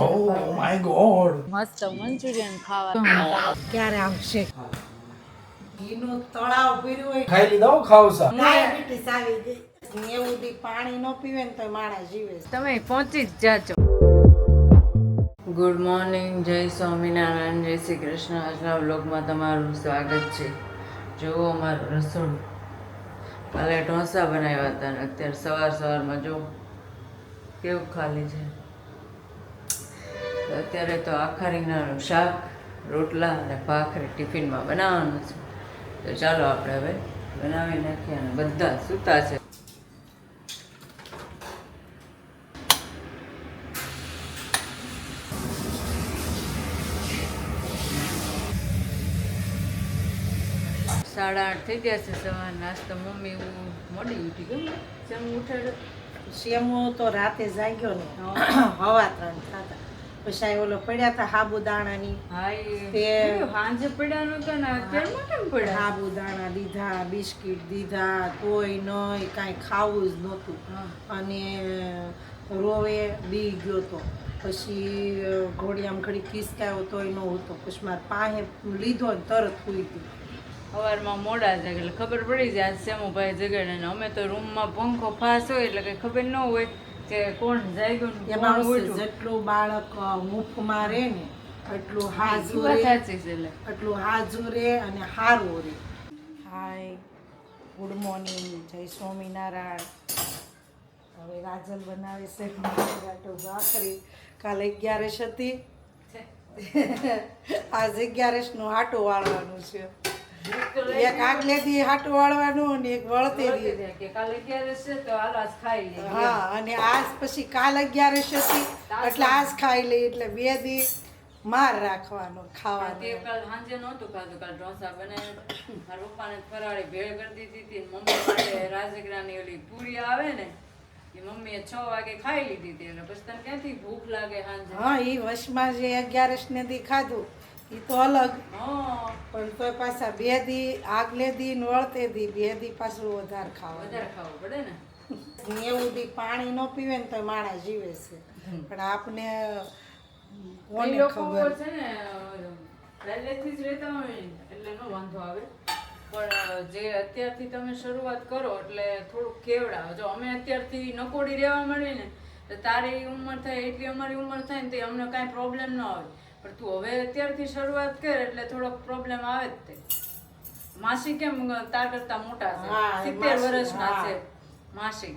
Oh my god મસ્ત Manchurian ખાવા. ક્યારે આવશે? ઘીનું તળાવ ભર્યું હોય. ખાઈ લીધા ખાવસા. ડાયાબિટીસ આવી ગઈ. એવું દી પાણી ન પીવે ને તો માણસ જીવે તમે પહોંચી જ જાજો. ગુડ મોર્નિંગ જય સ્વામિનારાયણ જય શ્રી કૃષ્ણ. આજના બ્લોગમાં તમારું સ્વાગત છે. જુઓ અમારું રસોડું. કાલે ઢોસા બનાવ્યા હતા ને અત્યારે સવાર સવારમાં જો કેવું ખાલી છે. અત્યારે તો આખા રીંગણાનું શાક, રોટલા અને ભાખરી ટિફિનમાં બનાવવાનું છે. તો ચાલો આપણે હવે બનાવી નાખીએ અને બધા સૂતા છે. સાડા આઠ થઈ ગયા છે, સવાર નાસ્તો, મમ્મી હું ઉઠી ગયું શેમ ઉઠાડ્યો શેમો તો રાતે જાગ્યો ને હવા ત્રણ થતા. પછી ઓલો પડ્યા હતા સાબુદાણાની તે- સાંજે પડ્યા નતા ને અત્યારમાં કેમ પડ્યા? સાબુદાણા દીધા બિસ્કિટ દીધા કોઈ નહીં કાંઈ ખાવું જ નહોતું. અને રોવે બી ગયો તો. પછી ઘોડિયામાં ઘડી ખિસકાયો તોય ન હતો. પછી મારે પાસે લીધો ને તરત સુઈ ગયો. સવારમાં મોડા જાગે એટલે ખબર પડી જાય આજ સેમુભાઈ જગાડે ને. અમે તો રૂમમાં પંખો ફાસ હોય એટલે કંઈ ખબર ન હોય. કે કોણ જાય ગયું એમાં શું જેટલું બાળક અ, મુફમાં રહે ને એટલું હાજુ રહે એટલે? એટલું હાજુ રહે અને હારું રહે હાય ગુડ મોર્નિંગ જય સ્વામિનારાયણ. હવે રાજલ બનાવે છે બટાટો ભાખરી કાલે અગિયારસ હતી. આજે અગિયારસનું હાટું વાળવાનું છે. એક આગલેથી હાટું વાળવાનું અને એક વળતે દી કે કાલ ક્યારે છે તો હાલ આજ ખાઈ લઈએ. હા અને આજ પછી કાલ અગિયારસ હતી એટલે આજ ખાઈ લઈ એટલે બે દી માર રાખવાનો તે કાલ સાંજે નહોતું ખાધું કાલ ઢોસા બનાવ્યા. મારા પપ્પાને ફરાળી ભેળ કરી દીધી હતી મમ્મી માટે રાજગરાની ઓલી પૂરી આવે ને એ મમ્મીએ છ વાગે ખાઈ લીધી હતી એટલે પછી તને ક્યાંથી ભૂખ લાગે સાંજે? હા એ વશમાં જે અગિયારસ ને દી ખાધું એ તો અલગ. હા. પણ તોય પાછા બે દી આગલે દી નળતે દી બે દી પાછું વધારે ખાવાનું. વધારે ખાવું પડે ને? નેવું દી પાણી ન પીવે ને તો માણસ જીવે છે. પણ આપને કોને ખબર? છે ને પહેલેથી જ રહેતા હોય એટલે નો વાંધો આવે. પણ જે અત્યારથી તમે શરૂઆત કરો એટલે થોડુંક કેવડાવો. જો અમે અત્યારથી નકોડી રહેવા મળીએ ને તો તારી ઉંમર થાય એટલી અમારી ઉંમર થાય ને તો અમને કાંઈ પ્રોબ્લેમ ન આવે. પણ તું હવે અત્યારથી શરૂઆત કર એટલે થોડોક પ્રોબ્લેમ આવે જ તે. માસી કેમ તાર કરતા મોટા છે? સિત્તેર વર્ષના છે માસી.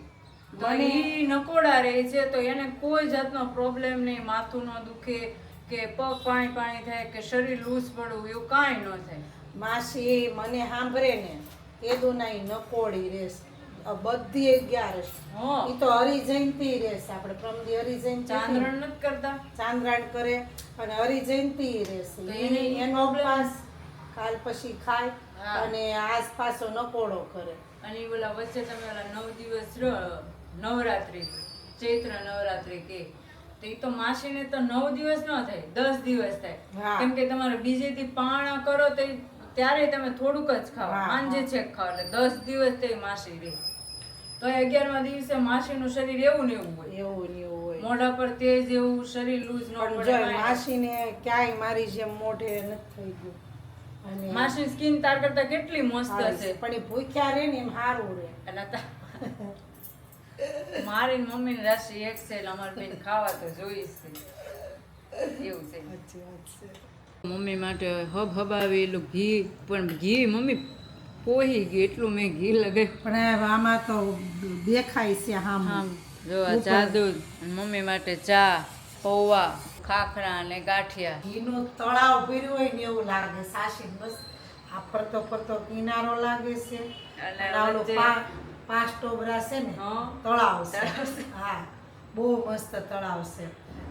તો એ નકોડા રહે છે તો એને કોઈ જાતનો પ્રોબ્લેમ નહીં માથું ન દુખે કે પગ પાણી પાણી થાય કે શરીર લૂઝ પડવું એવું કાંઈ ન થાય. માસી મને સાંભળે ને એ દુનાઈ નકોડી આ બધી અગિયાર એ તો હરિજયંતી રહેશે. આપણે પ્રમદી હરિજયંતી ચાંદ્રણ નથી કરતા. ચાંદ્રણ કરે અને હરિજયંતી રહેશે. એને ઉપવાસ કાલ પછી ખાય અને આસપાસો નકોડો કરે. અને ઓલા વચ્ચે તમે ઓલા નવ દિવસ નવરાત્રી ચૈત્ર નવરાત્રી કે તો એ તો માસીને તો નવ દિવસ ન થાય દસ દિવસ થાય. કેમ કે તમારે બીજેથી પાણા કરો તો ત્યારે તમે થોડુંક જ હા, સાંજે છેક ખાવ એટલે દસ દિવસ તે માસી રહે. તો અગિયારમા દિવસે માસીનું શરીર એવું ને એવું હોય. એવું ને એવું હોય. મોઢા પર તેજ એવું શરીર લૂઝ ન પડે માસીને ક્યાંય મારી જેમ મોઢે નથી થઈ ગયું. અને માસી સ્કિન તાર કરતા કેટલી મસ્ત હશે. છે. પણ એ ભૂખ્યા રહે ને એમ સારું રહે એટલે તા- મારી ને મમ્મીની રાશિ એક છે એટલે અમારે બેન ખાવા તો જોઈશ છે. એવું છે. મમ્મી માટે હબ હબાવેલું ઘી પણ ઘી મમ્મી પોહી ગયું એટલું મેં ઘી લગાવ્યું. પણ આમાં તો દેખાય છે આમ. જો આ દૂધ મમ્મી માટે ચા પૌવા ખાખરા અને ગાંઠિયા. ઘીનું તળાવ ભર્યું હોય ને એવું લાગે. સાસી બસ આ ફરતો ફરતો કિનારો લાગે છે. અને પાંચ ટોબરા છે ને હા. તળાવ છે. છે. હા બહુ મસ્ત તળાવ છે.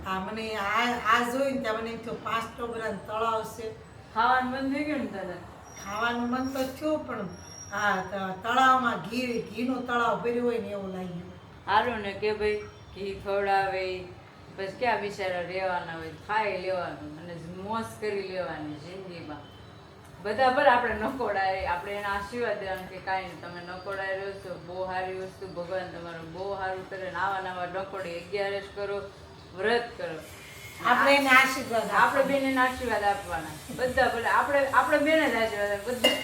આ મને આ આ જોઈને ત્યાં મને એમ થયું પાંચ ટોબરા તળાવ છે. ખાવાનું બંધ થઈ ગયું ને દાદા? ખાવાનું મન તો થયું, પણ આ તળાવમાં ઘી, ઘીનું તળાવ ભર્યું હોય ને એવું લાગ્યું. સારું ને કે ભાઈ, ઘી ખવડાવે પછી ક્યાં બિચારા રહેવાના હોય, ખાઈ લેવાનું અને મોજ કરી લેવાની જિંદગીમાં. બધા પર આપણે નકોડાય, આપણે એના આશીર્વાદ દેવાનું કે કાંઈ નહીં, તમે નકોડાય રહ્યો છો, બહુ સારી વસ્તુ, ભગવાન તમારું બહુ સારું કરે નાવા નવા નકોડી અગિયારસ કરો, વ્રત કરો. આપણે એને આશીર્વાદ આપણે બેને આશીર્વાદ આપવાના. બધા ભલે આપણે આપણે બેને જ આશીર્વાદ બધા.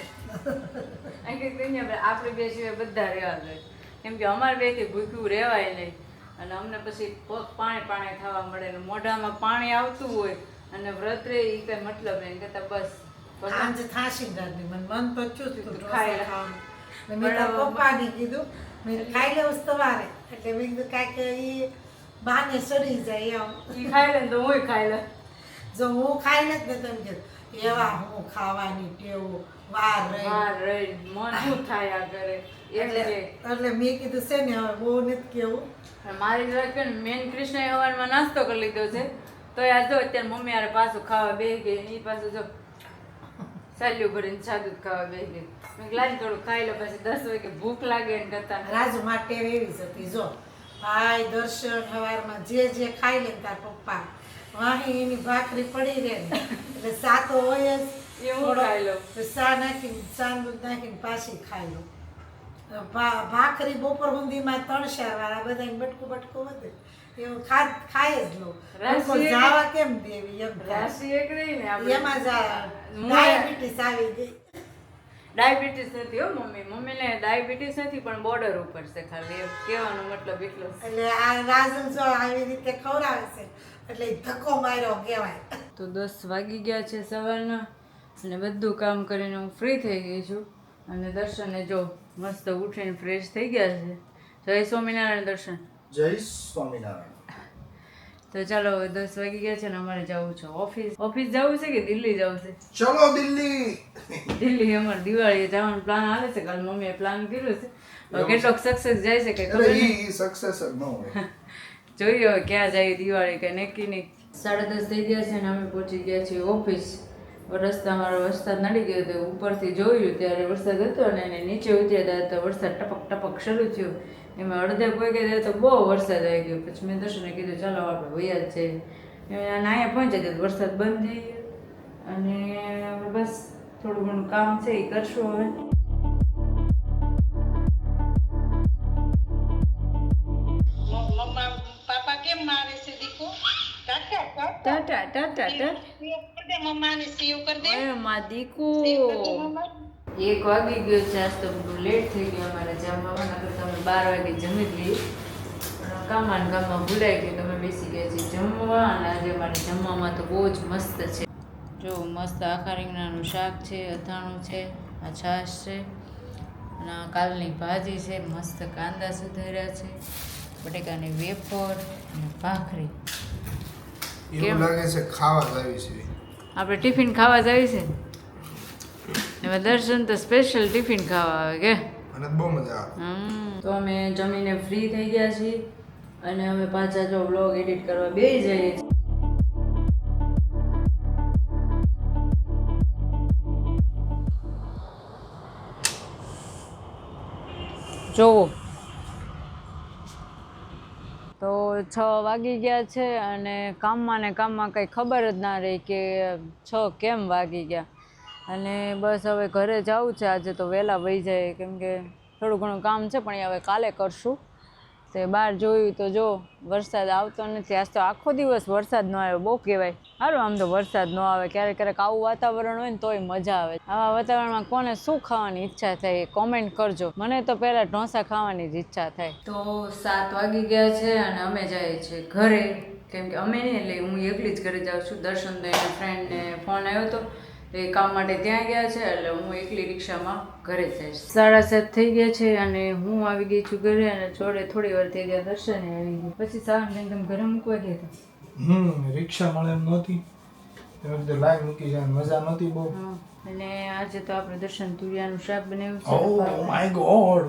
આપણે બે સિવાય બધા રહેવા જોઈએ. કેમ કે અમારે બેથી ભૂખ્યું રહેવાય નહીં. અને અમને પછી પગ પાણી પાણી થવા મળે ને મોઢામાં પાણી આવતું હોય અને વ્રત રે એ કઈ મતલબ નહીં. કરતા બસ આંજ થાશી દાદી મને મન તો ચૂત તું ખાઈ મેં પપ્પાને કીધું મેં ખાઈ લેવું સવારે. એટલે મેં કીધું કાંઈક ઈ બાને સડી જાય એમ. ખાઈ લે તો હુંય ખાઈ લે. જો હું ખાઈ લે ને તેમ એવા હું ખાવાની ટેવ વાર રહી. બહાર રહી મન થાય કરે એટલે એટલે એટલે મેં કીધું છે ને હવે બહુ નથી કેવું. મારી જોડે કે મેન કૃષ્ણ હવારમાં નાસ્તો કરી લીધો છે. તો આ જો અત્યારે મમ્મી હારે પાછું ખાવા બેસી ગઈ એ પાછું જો સાલ્યું ભરીને સાદું ખાવા બેસી ગઈ. મેં કીધું થોડું ખાઈ લો પછી દસ વાગે ભૂખ લાગે ને કરતા રાજુ માટે એવી જ હતી જો. ભાઈ દર્શન સવારમાં જે જે ખાઈ લે તાર પપ્પા. વાહી એની ભાખરી પડી રહે એટલે સા તો હોય જ. એવું ખાઈ લો. સા નાખીને ચા દૂધ નાખીને પાછી ખાઈ લો. ભાખરી બપોર સુધીમાં ત્રણ ચાર વાળા બધા બટકો બટકું વધે. એવું ખા ખાય જ લો. જાવા કેમ દેવી એમ. રાશિ એક રહી ને એમાં. ડાયાબિટીસ આવી ગઈ. ડાયાબિટીસ નથી હો મમ્મી. મમ્મીને ડાયાબિટીસ નથી પણ બોર્ડર ઉપર છે ખાલી. એમ કહેવાનો મતલબ એટલો એટલે આ રાજુ જો આવી રીતે ખવડાવે છે એટલે ધક્કો માર્યો કહેવાય. તો દસ વાગી ગયા છે સવારના અને બધું કામ કરીને હું ફ્રી થઈ ગઈ છું. અને દર્શને જો મસ્ત ઉઠીને ફ્રેશ થઈ ગયા છે. જય સ્વામિનારાયણ દર્શન. જય સ્વામિનારાયણ. તો ચાલો દસ વાગી ગયા છે ને અમારે જવું છે ઓફિસ. ઓફિસ જવું છે કે દિલ્હી જવું છે? ચલો દિલ્હી. દિલ્હી અમારે દિવાળીએ જવાનો પ્લાન આવે છે. કાલ મમ્મીએ પ્લાન કર્યો છે. કેટલોક સક્સેસ જાય છે કે ખબર નહીં. સક્સેસ ન હોય. જોઈએ હવે ક્યાં જાય દિવાળી કે નક્કી નહીં. સાડા દસ થઈ ગયા છે ને અમે પહોંચી ગયા છીએ ઓફિસ. રસ્તામાં વરસાદ નડી ગયો તો ઉપરથી જોયું ત્યારે વરસાદ હતો અને એને નીચે ઉતર્યા હતા તો વરસાદ ટપક ટપક શરૂ થયો. એમાં અડધે કોઈ ગયા તો બહુ વરસાદ આવી ગયો. પછી મેં દર્શને કીધું, ચાલો, આપણે વૈયા જ એમાં અહીંયા પહોંચ્યા ત્યારે વરસાદ બંધ થઈ ગયો. અને બસ થોડું ઘણું કામ છે, એ કરશું હવે. ટાટા ટાટા ટાટા. મમ્માને સેવ કર દે અરે દીકુ. મમ્મા એક વાગી ગયો છે, આજ તો બધું લેટ થઈ ગયું અમારે જમવામાં નકર તમે બાર વાગે જમી લઈએ કામમાં કામમાં ભૂલાઈ ગયું, તમે બેસી ગયા છીએ જમવા, અને આજે અમારે જમવામાં તો બહુ જ મસ્ત છે. જો મસ્ત આખા રીંગણાનું શાક છે, અથાણું છે, આ છાશ છે, અને કાલની ભાજી છે, મસ્ત કાંદા સુધાર્યા છે, બટેકાની વેફર, અને ભાખરી? એવું લાગે છે ખાવા જાવી છે. આપણે ટિફિન ખાવા જાવી છે? એમાં દર્શન તો સ્પેશિયલ ટિફિન ખાવા આવે કે? અને બહુ મજા આવે. તો અમે જમીને ફ્રી થઈ ગયા છીએ અને અમે પાછા જો બ્લોગ એડિટ કરવા બેસી જઈએ છીએ. જોવો તો છ વાગી ગયા છે અને કામમાં ને કામમાં કંઈ ખબર જ ના રહી કે છ કેમ વાગી ગયા. અને બસ હવે ઘરે જવું છે. આજે તો વહેલા વહી જાય. કેમ કે થોડું ઘણું કામ છે, પણ એ હવે કાલે કરશું. તે બહાર જોયું તો જો, વરસાદ આવતો નથી. આજ તો આખો દિવસ વરસાદ ન આવ્યો, બહુ કહેવાય. સારું આમ તો વરસાદ ન આવે, ક્યારેક ક્યારેક આવું વાતાવરણ હોય ને તોય મજા આવે. આવા વાતાવરણમાં કોને શું ખાવાની ઈચ્છા થાય એ કોમેન્ટ કરજો. મને તો પહેલાં ઢોસા ખાવાની જ ઈચ્છા થાય. તો સાત વાગી ગયા છે અને અમે જઈએ છીએ ઘરે. કેમ કે અમે નહીં, એટલે હું એકલી જ ઘરે જાઉં છું. દર્શન તો ફ્રેન્ડને ફોન આવ્યો હતો તો. એ કામ માટે ત્યાં ગયા છે, એટલે હું એકલી રિક્ષામાં ઘરે જઈશ. સાડા સાત થઈ ગયા છે અને હું આવી ગઈ છું ઘરે અને જોડે થોડી વાર થઈ ગયા દર્શને આવી ગઈ. પછી સાવન એકદમ ગરમ મૂકવા ગયા હતા? હમ રિક્ષા મળે એમ નહોતી. એવી રીતે લાઈવ મૂકી જાય મજા નહોતી બહુ. અને આજે તો આપણે દર્શન તુરિયાનું શાક બનાવ્યું ઓ છે માય ગોડ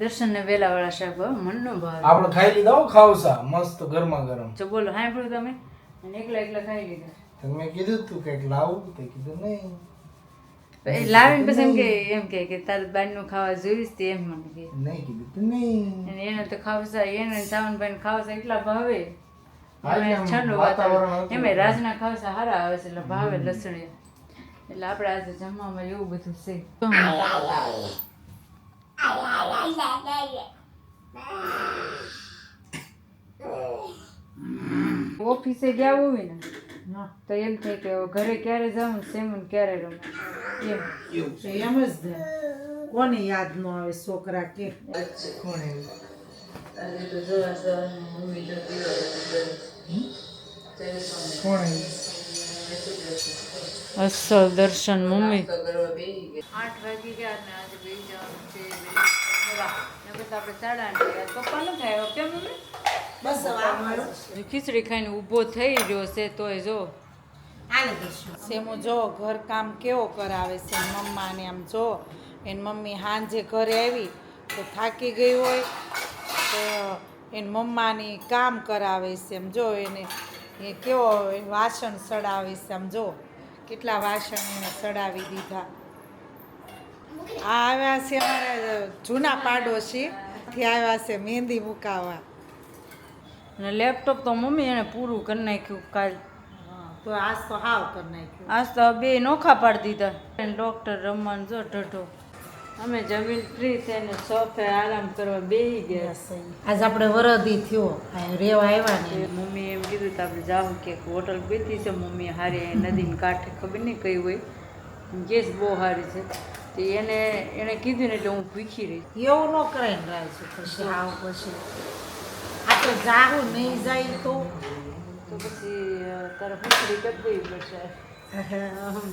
દર્શનને વેલા વાળા શાક મનનો ભાવ. આપણે ખાઈ લીધા હો ખાવસા મસ્ત ગરમા ગરમ. જો બોલો હા તમે? અને એકલા એકલા ખાઈ લીધા. તમે કીધું તું કંઈક લાવું તે કીધું નહીં. લાવીને પછી એમ કે એમ કે કે તારે બહારનું ખાવા જોઈશ તે એમ મને કે. નહીં કીધું નહીં. અને એને તો ખાવસા એને સાવનભાઈ ખાવસા એટલા ભાવે. ઠંડુ વાતાવરણ વાતાવરણ. એમાં રાજના ખાવસા સારા આવે છે એટલે ભાવે લસણી એટલે આપણે આજે જમવામાં એવું બધું છે. ઓફિસે ગયા હોય ને? તો એમ થાય કે ઘરે ક્યારે જાઉં સેમન ક્યારે રમું. એમ. તો એમ જ કોને યાદ ન આવે છોકરા કે? કોણ એવું કોણ એવું અસલ દર્શન મમ્મી. આઠ વાગી ગયા ને આજે બે જવાનું છે આપણે સાડા આઠ પપ્પા ન થાય કેમ મમ્મી? બસ ખીચડી ખાઈને ઊભો થઈ રહ્યો છે તોય જો. સેમો જો ઘર કામ કેવો કરાવે છે મમ્માને આમ જો. એની મમ્મી સાંજે ઘરે આવી તો થાકી ગઈ હોય તો એની મમ્માની કામ કરાવે છે એમ જો એને એ કેવો વાસણ સડાવે છે આમ જો. કેટલા વાસણ એને સડાવી દીધા. આ આવ્યા છે અમારા જૂના પાડોશી. થી આવ્યા છે મહેંદી મુકાવા. અને લેપટોપ તો મમ્મી એને પૂરું કરી નાખ્યું કાલ. તો આજ તો હાવ કરી નાખ્યું. આજ તો બે નોખા પાડી દીધા. ડૉક્ટર રમવાનું જો ઢઢો. અમે જમીન ફ્રી થઈને સોફે આરામ કરવા બેસી ગયા. આજ આપણે વરદી થયો. રેવા આવ્યા ને. મમ્મી એમ કીધું તો આપણે જાઉં કે હોટલ ગઈ છે. મમ્મી હારી નદીની કાંઠે ખબર નહીં કઈ હોય. ગેસ બહુ સારી છે. તો એને એને કીધું ને એટલે હું ભૂખી રહી. એવું ન કરાય ને રાય છે પછી. આવું પછી. આ તો જાવું નહીં જાય તો? તો પછી તારે ભૂખડી કરી દેવી પડશે.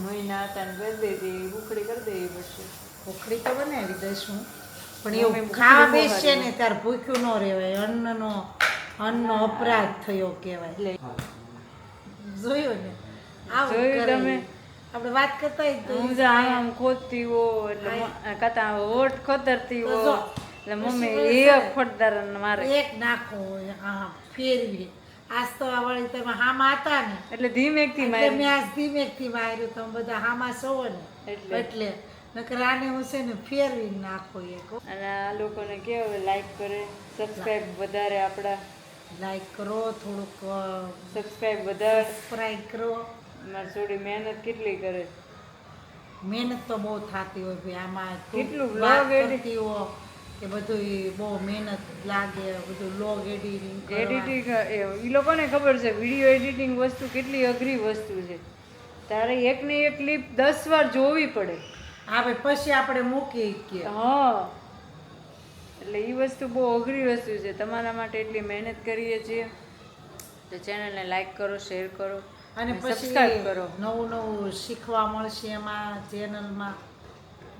મહિના હતા ને કરી દેવી ભૂખડી કરી દેવી પડશે. ઉખડી તો બનાવી દઈશું. પણ એવું ખાવા બેસશે ને ત્યારે ભૂખ્યું ન રહેવાય. અન્નનો અન્નનો અપરાધ થયો કહેવાય. જોયું ને? આવું જોયું તમે? આપણે વાત કરતા હોય તો હું જો આમ ખોદતી હો એટલે મ- કાતા હોઠ ખોતરતી હો. એટલે મમ્મી એક ખોટદાર મારે. એક નાખો હા ફેરવી આજ તો આ વળી તમે હામાં હતા ને. એટલે ધીમેકથી થી મારે મેં આજ ધીમેકથી માર્યું. તમે બધા હામાં સૌ ને. એટલે. નકર આને હું છે ને ફેરવી નાખો એક અને આ લોકોને કેવું લાઈક કરે સબસ્ક્રાઇબ વધારે આપણા. લાઈક કરો થોડુંક સબસ્ક્રાઇબ વધારે. સબસ્ક્રાઈબ કરો. મારી છોડી મહેનત કેટલી કરે? મહેનત તો બહુ થતી હોય ભાઈ આમાં કેટલું લોગ એડિટિંગ હો કે બધું બહુ મહેનત લાગે બધું લોગ એડિટિંગ એડિટિંગ એ લોકોને ખબર છે વીડિયો એડિટિંગ વસ્તુ કેટલી અઘરી વસ્તુ છે. તારે એકને એક ક્લિપ દસ વાર જોવી પડે. ભાઈ પછી આપણે મૂકી કે. હા. એટલે એ વસ્તુ બહુ અઘરી વસ્તુ છે. તમારા માટે એટલી મહેનત કરીએ છીએ. તો ચેનલને લાઈક કરો શેર કરો અને સબસ્ક્રાઈબ કરો. નવું નવું શીખવા મળશે એમાં ચેનલમાં.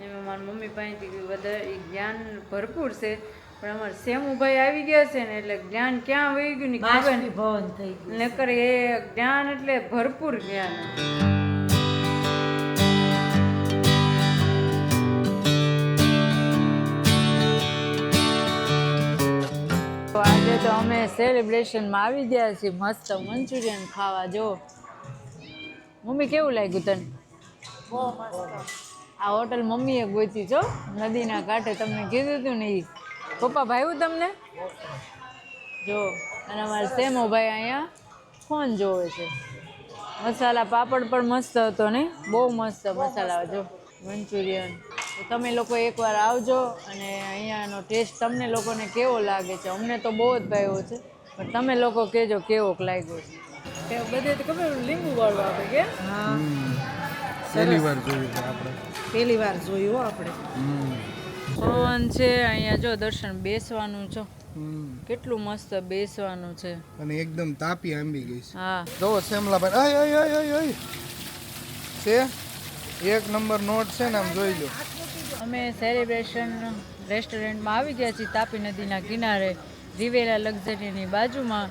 એમાં મારી મમ્મી પાસેથી વધારે જ્ઞાન ભરપૂર છે. પણ અમારે સેમુભાઈ આવી ગયા છે ને એટલે જ્ઞાન ક્યાં વહી ગયું ને ખબર ભવન થઈ ગયું નકર એ જ્ઞાન એટલે ભરપૂર જ્ઞાન. સેલિબ્રેશનમાં આવી ગયા છીએ. મસ્ત મંચુરિયન ખાવા જો. મમ્મી કેવું લાગ્યું તને? આ હોટલ મમ્મીએ ગોતી છો નદીના કાંઠે તમને કીધું હતું ને એ પપ્પા ભાવ્યું તમને? જો અને અમારા સેમો ભાઈ અહીંયા ફોન જોવે છે. મસાલા પાપડ પણ મસ્ત હતો ને? બહુ મસ્ત મસાલા જો. મંચુરિયન. તો તમે લોકો એકવાર આવજો અને અહીંયાનો ટેસ્ટ તમને લોકોને કેવો લાગે છે? અમને તો બહુ જ ભાવ્યો છે પણ તમે લોકો કહેજો કેવો લાગ્યો છે. બધે તો ખબર લીંબુ વાળું કે? પહેલી વાર જોયું આપણે. પહેલી વાર જોયું આપણે. ફોન છે અહીંયા જો દર્શન બેસવાનું છો. કેટલું મસ્ત બેસવાનું છે. અને એકદમ તાપી આંબી ગઈ છે. હા. જો અય છે? એક નંબર નોટ છે ને આમ જોઈ લો. અમે સેલિબ્રેશન રેસ્ટોરન્ટમાં આવી ગયા છીએ તાપી નદીના કિનારે રિવેલા લક્ઝરીની બાજુમાં.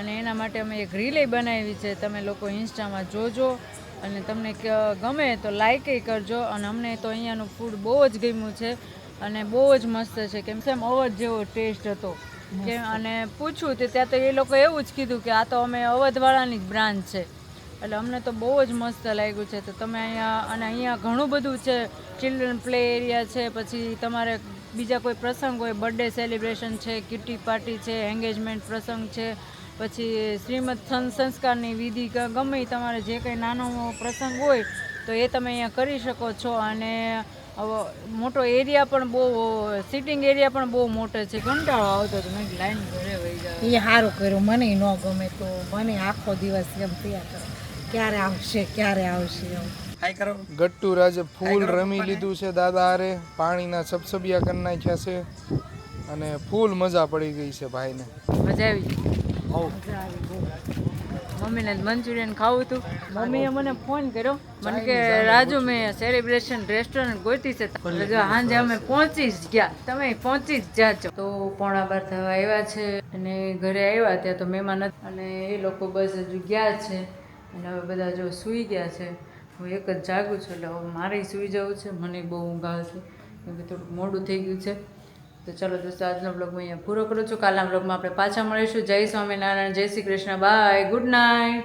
અને એના માટે અમે એક રીલે બનાવી છે. તમે લોકો ઇન્સ્ટામાં જોજો અને તમને ક- ગમે તો લાઈકે કરજો. અને અમને તો અહીંયાનું ફૂડ બહુ જ ગમ્યું છે અને બહુ જ મસ્ત છે. કેમ સેમ અવધ જેવો ટેસ્ટ હતો. કે અને પૂછ્યું તે ત્યાં તો એ લોકો એવું જ કીધું કે આ તો અમે અવધવાળાની જ બ્રાન્ચ છે. એટલે અમને તો બહુ જ મસ્ત લાગ્યું છે. તો તમે અહીંયા, અને અહીંયા ઘણું બધું છે. ચિલ્ડ્રન પ્લે એરિયા છે, પછી તમારે બીજા કોઈ પ્રસંગ હોય બર્થડે સેલિબ્રેશન છે કિટી પાર્ટી છે એન્ગેજમેન્ટ પ્રસંગ છે, પછી શ્રીમદ સંસ્કારની વિધિ ગમે તમારે જે કંઈ નાનો પ્રસંગ હોય, તો એ તમે અહીંયા કરી શકો છો. અને મોટો એરિયા પણ બહુ સિટિંગ એરિયા પણ બહુ મોટો છે. કંટાળો આવતો હતો. મેં લાઈન ઘરે વહી જાય એ સારું કર્યું. મને ન ગમે તો. મને આખો દિવસ એમ થયા ક્યારે આવશે ક્યારે આવશે હાય કરો. ગટ્ટુ રાજે ફૂલ રમી લીધું છે દાદા હારે. પાણીના સબસબિયા કરી નાખ્યા છે. અને ફૂલ મજા પડી ગઈ છે ભાઈને. મજા આવી મમ્મીને મંચુરિયન ખાવું હતું. મમ્મીએ મને ફોન કર્યો. મને કે રાજુ મેં સેલિબ્રેશન રેસ્ટોરન્ટ ગોતી છે. સાંજે અમે પહોંચી જ ગયા. તમે પહોંચી જ જાજો. તો પોણા બાર થવા આવ્યા છે. અને ઘરે આવ્યા ત્યાં તો મહેમાન હતા અને એ લોકો બસ હજુ ગયા છે. અને હવે બધા જો સૂઈ ગયા છે. હું એક જ જાગું છું એટલે હવે મારે સૂઈ જવું છે મને બહુ ઊંઘ છે. કેમ કે થોડુંક મોડું થઈ ગયું છે. તો ચલો દોસ્તો, આજનો બ્લોગ હું અહીંયા પૂરો કરું છું. કાલના બ્લોગમાં આપણે પાછા મળીશું. જય સ્વામિનારાયણ, જય Shri Krishna. Bye good night